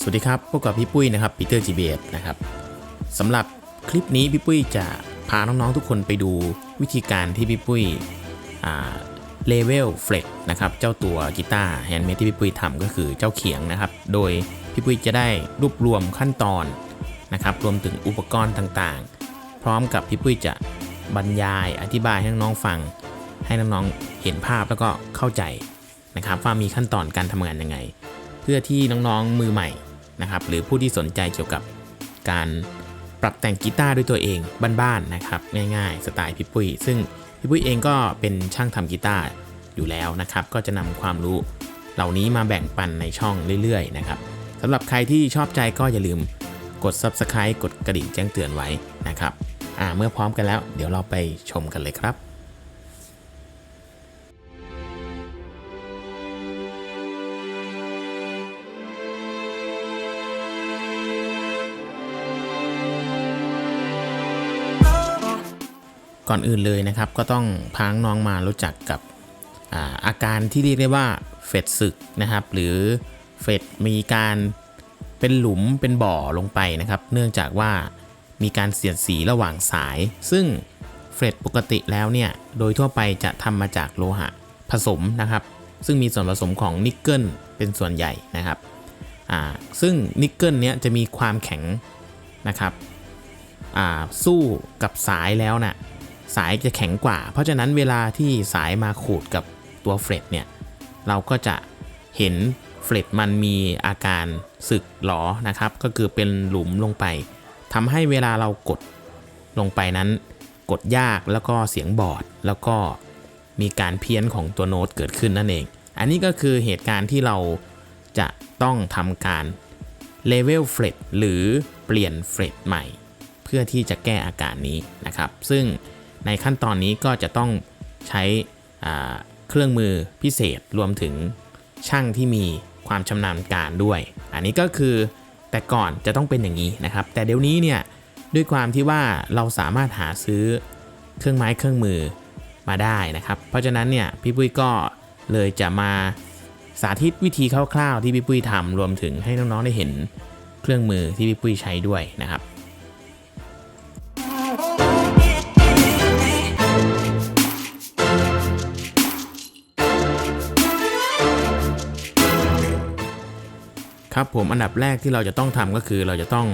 สวัสดีครับพบกับพี่ปุ้ยนะครับปีเตอร์จีเบีนะครับสำหรับคลิปนี้พี่ปุ้ยจะพาน้องๆทุกคนไปดูวิธีการที่พี่ปุ้ยเลเวลเฟลกนะครับเจ้าตัวกีตาร์แฮนด์เมดที่พี่ปุ้ยทำก็คือเจ้าเขียงนะครับ โดยพี่ปุ้ยจะได้รวบรวมขั้นตอนนะครับ รวมถึงอุปกรณ์ต่างๆ พร้อมกับพี่ปุ้ยจะบรรยายอธิบายให้น้องๆฟัง ให้น้องๆเห็นภาพแล้วก็เข้าใจนะครับว่ามีขั้นตอนการทำงานยังไง เพื่อที่น้องๆมือใหม่ นะครับ หรือผู้ที่สนใจเกี่ยวกับการปรับแต่งกีตาร์ด้วยตัวเองบ้านๆนะครับ ง่ายๆ สไตล์พี่ปุ้ย ซึ่งพี่ปุ้ยเองก็เป็นช่างทำกีตาร์อยู่แล้วนะครับ ก็จะนำความรู้เหล่านี้มาแบ่งปันในช่องเรื่อยๆนะครับสำหรับใครที่ชอบใจก็อย่าลืมกด Subscribe กดกระดิ่งแจ้งเตือนไว้นะครับ อ่า เมื่อพร้อมกันแล้ว เดี๋ยวเราไปชมกันเลยครับ ก่อนอื่นเลยนะครับ ก็ต้องพาน้องมารู้จักกับอาอาการที่เรียกได้ว่าเฟดสึกนะครับ หรือเฟดมีการเป็นหลุมเป็นบ่อลงไปนะครับ เนื่องจากว่ามีการเสียดสีระหว่างสาย ซึ่งเฟดปกติแล้วเนี่ย โดยทั่วไปจะทำมาจากโลหะผสมนะครับ ซึ่งมีส่วนผสมของนิกเกิลเป็นส่วนใหญ่นะครับซึ่งนิกเกิลเนี้ยจะมีความแข็งนะครับสู้กับสายแล้วน่ะ สายจะแข็งกว่า เพราะฉะนั้นเวลาที่สายมาขูดกับตัวเฟรตเนี่ย เราก็จะเห็นเฟรตมันมีอาการสึกหลอนะครับ ก็คือเป็นหลุมลงไปทำให้เวลาเรากดลงไปนั้น กดยากแล้วก็เสียงบอดแล้วก็มีการเพี้ยนของตัวโน้ตเกิดขึ้นนั่นเอง อันนี้ก็คือเหตุการณ์ที่เราจะต้องทำการเลเวลเฟรตหรือเปลี่ยนเฟรตใหม่ เพื่อที่จะแก้อาการนี้นะครับ ซึ่ง ในขั้นตอนนี้ก็จะต้องใช้เครื่องมือพิเศษรวมถึงช่างที่มีความชำนาญการด้วย อันนี้ก็คือแต่ก่อนจะต้องเป็นอย่างนี้นะครับ แต่เดี๋ยวนี้เนี่ยด้วยความที่ว่าเราสามารถหาซื้อเครื่องไม้เครื่องมือมาได้นะครับ เพราะฉะนั้นเนี่ยพี่ปุ้ยก็เลยจะมาสาธิตวิธีคร่าวๆที่พี่ปุ้ยทำรวมถึงให้น้องๆได้เห็นเครื่องมือที่พี่ปุ้ยใช้ด้วยนะครับ ครับผมอันดับแรกที่เราจะต้องทำก็คือเราจะต้อง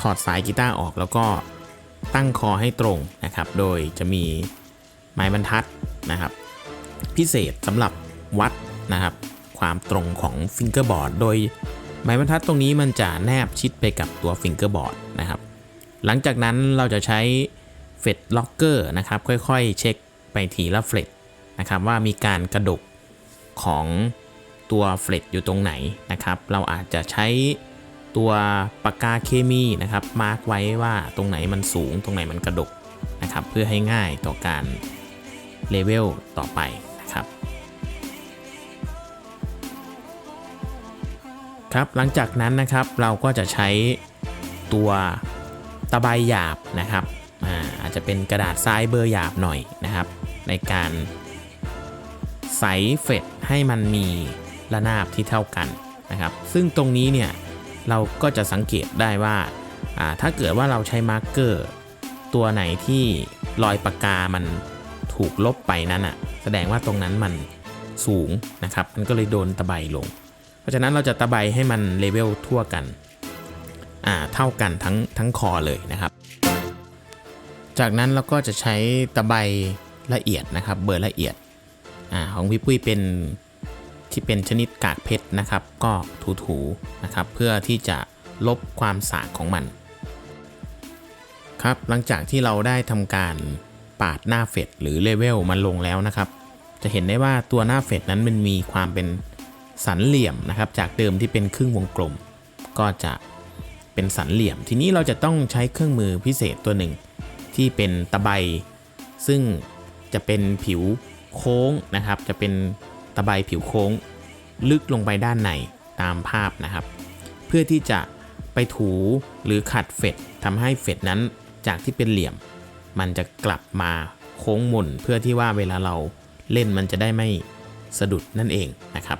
ถอดสายกีตาร์ออกแล้วก็ตั้งคอให้ตรงนะครับ โดยจะมีไม้บรรทัดนะครับ พิเศษสำหรับวัดนะครับ ความตรงของฟิงเกอร์บอร์ดโดยไม้บรรทัดตรงนี้มันจะแนบชิดไปกับตัวฟิงเกอร์บอร์ดนะครับ หลังจากนั้นเราจะใช้เฟดล็อกเกอร์นะครับ ค่อยๆ เช็คไปทีละเฟดนะครับว่ามีการกระดกของ ตัวเฟลตอยู่ตรงไหนนะครับ เราอาจจะใช้ตัวปากกาเคมีนะครับมาร์กไว้ว่าตรงไหนมันสูงตรงไหนมันกระดกนะครับเพื่อให้ง่ายต่อการเลเวลต่อไปนะครับครับหลังจากนั้นนะครับเราก็จะใช้ตัวตะไบหยาบนะครับอาอาจจะเป็นกระดาษทรายเบอร์หยาบหน่อยนะครับ ในการใสเฟดให้มันมี ระนาบที่เท่ากันนะครับซึ่งตรงนี้เนี่ยเราก็จะสังเกตได้ว่าถ้าเกิดว่าเราใช้มาร์กเกอร์ตัวไหนที่รอยปากกามันถูกลบไปนั้นอะแสดงว่าตรงนั้นมันสูงนะครับ มันก็เลยโดนตะไบลง เพราะฉะนั้นเราจะตะไบให้มันเลเวลทั่วกันอ่าเท่ากันทั้งทั้งคอเลยนะครับ จากนั้นเราก็จะใช้ตะไบละเอียดนะครับ เบอร์ละเอียดอาของพี่ปุ้ยเป็น ที่เป็นชนิดกากเพชรนะครับ ก็ถูๆนะครับ เพื่อที่จะลบความสากของมัน ครับหลังจากที่เราได้ทำการปาดหน้าเฟดหรือเลเวลมันลงแล้วนะครับ จะเห็นได้ว่าตัวหน้าเฟดนั้นมันมีความเป็นสันเหลี่ยมนะครับ จากเดิมที่เป็นครึ่งวงกลม ก็จะเป็นสันเหลี่ยม ทีนี้เราจะต้องใช้เครื่องมือพิเศษตัวหนึ่ง ที่เป็นตะไบซึ่งจะเป็นผิวโค้งนะครับ จะเป็น ตะไบผิวโค้ง ลึกลงไปด้านในตามภาพนะครับ เพื่อที่จะไปถูหรือขัดเฟดทำให้เฟดนั้นจากที่เป็นเหลี่ยม มันจะกลับมาโค้งหมุนเพื่อที่ว่าเวลาเราเล่นมันจะได้ไม่สะดุดนั่นเองนะครับ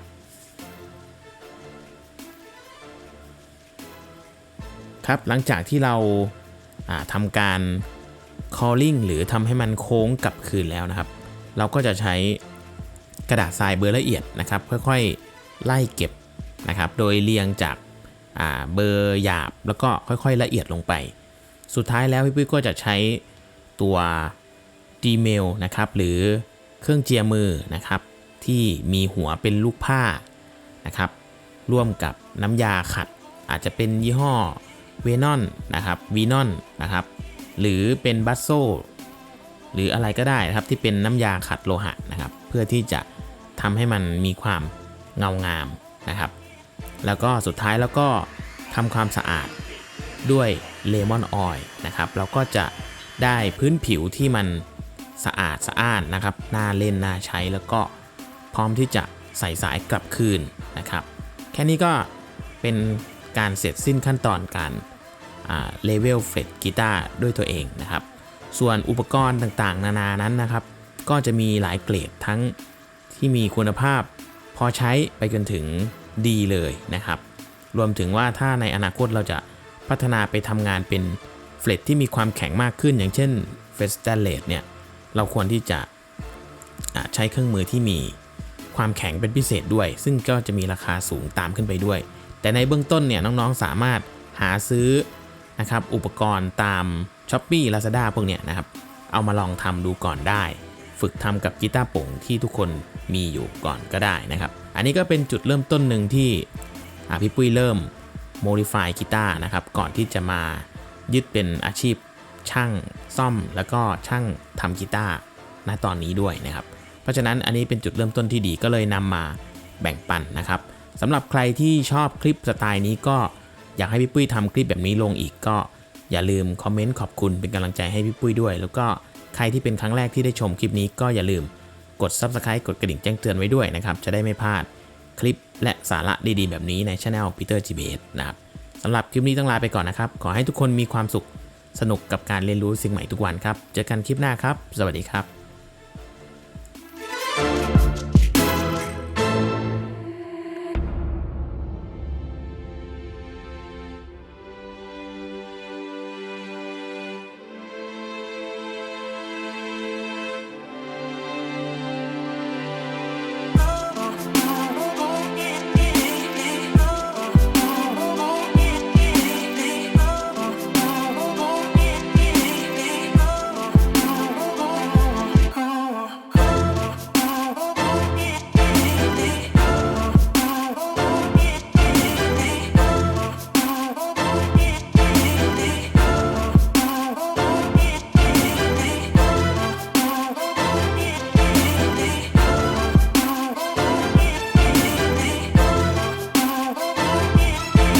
ครับหลังจากที่เราาทำการ calling หรือทำให้มันโค้งกลับคืนแล้วนะครับ เราก็จะใช้ กระดาษทรายเบอร์ละเอียดนะครับค่อยๆไล่เก็บนะครับโดยเรียงจากาเบอร์หยาบแล้วก็ค่อยๆละเอียดลงไป สุดท้ายแล้วพี่ปุ้ยก็จะใช้ตัว Gmail นะครับหรือเครื่องเจียมือนะครับที่มีหัวเป็นลูกผ้านะครับร่วมกับน้ำยาขัด อาจจะเป็นยี่ห้อเวนอนนะครับวีนอนนะครับหรือเป็นบัสโซหรืออะไรก็ได้นะครับที่เป็นน้ำยาขัดโลหะนะครับ เพื่อที่จะ ทำให้มันมีความเงางามนะครับ แล้วก็สุดท้ายแล้วก็ทำความสะอาดด้วยเลมอนออยล์นะครับ เราก็จะได้พื้นผิวที่มันสะอาดสะอ้านนะครับ น่าเล่นน่าใช้แล้วก็พร้อมที่จะใส่สายกลับคืนนะครับ แค่นี้ก็เป็นการเสร็จสิ้นขั้นตอนการเลเวลเฟรดกีตาร์ด้วยตัวเองนะครับ ส่วนอุปกรณ์ต่างๆ นานานั้นนะครับ ก็จะมีหลายเกรดทั้ง ที่มีคุณภาพ พอใช้ไปจนถึงดีเลยนะครับ รวมถึงว่าถ้าในอนาคตเราจะพัฒนาไปทำงานเป็นเฟลตที่มีความแข็งมากขึ้น อย่างเช่นเฟสตเลตเนี่ยเราควรที่จะใช้เครื่องมือที่มีความแข็งเป็นพิเศษด้วย ซึ่งก็จะมีราคาสูงตามขึ้นไปด้วย แต่ในเบื้องต้นเนี่ยน้องๆสามารถหาซื้อนะครับอุปกรณ์ตาม s h อ p e e Lazada พวกเนี้ยนะครับ เอามาลองทำดูก่อนได้ ฝึกทำกับกีตาร์ป่งที่ทุกคน มีอยู่ก่อนก็ได้นะครับ อันนี้ก็เป็นจุดเริ่มต้นหนึ่งที่พี่ปุ้ยเริ่ม modify กีตาร์นะครับ ก่อนที่จะมายึดเป็นอาชีพช่างซ่อมแล้วก็ช่างทำกีตาร์ณตอนนี้ด้วยนะครับ เพราะฉะนั้นอันนี้เป็นจุดเริ่มต้นที่ดีก็เลยนำมาแบ่งปันนะครับสำหรับใครที่ชอบคลิปสไตล์นี้ก็อยากให้พี่ปุ้ยทำคลิปแบบนี้ลงอีกก็อย่าลืมคอมเมนต์ขอบคุณเป็นกำลังใจให้พี่ปุ้ยด้วย แล้วก็ใครที่เป็นครั้งแรกที่ได้ชมคลิปนี้ก็อย่าลืม กด Subscribe กดกระดิ่งแจ้งเตือนไว้ด้วยนะครับ จะได้ไม่พลาดคลิปและสาระดีๆ แบบนี้ในช anel Peter GBS นะครับสำหรับคลิปนี้ต้องลาไปก่อนนะครับ ขอให้ทุกคนมีความสุขสนุกกับการเรียนรู้สิ่งใหม่ทุกวันครับ เจอกันคลิปหน้าครับ สวัสดีครับ